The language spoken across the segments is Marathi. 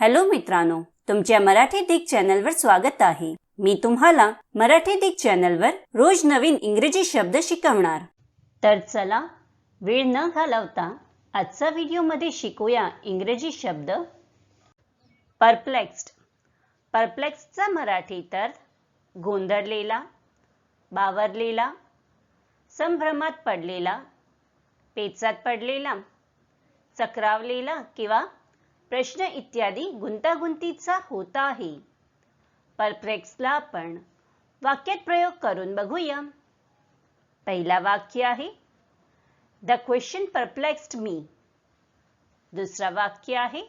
हॅलो मित्रांनो तुमच्या मराठी दिग चॅनलवर स्वागत आहे. मी तुम्हाला मराठी दिग चॅनलवर रोज नवीन इंग्रजी शब्द शिकवणार. तर चला वेळ न घालवता आजचा व्हिडिओमध्ये शिकूया इंग्रजी शब्द. परप्लेक्स्ड परप्लेक्स्डचा मराठी तर गोंधळलेला बावरलेला संभ्रमात पडलेला पेचात पडलेला चक्रावलेला किंवा प्रश्न इत्यादी गुंतागुंतीचा होता आहे. परप्लेक्सला आपण वाक्यात प्रयोग करून बघूया. पहिला वाक्य आहे द क्वेश्चन परप्लेक्स्ड मी. दुसरा वाक्य आहे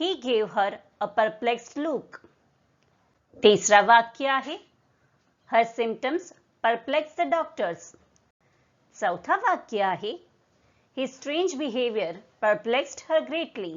he gave her a perplexed look. तिसरा वाक्य आहे her symptoms perplex the doctors. चौथा वाक्य आहे his strange behaviour perplexed her greatly.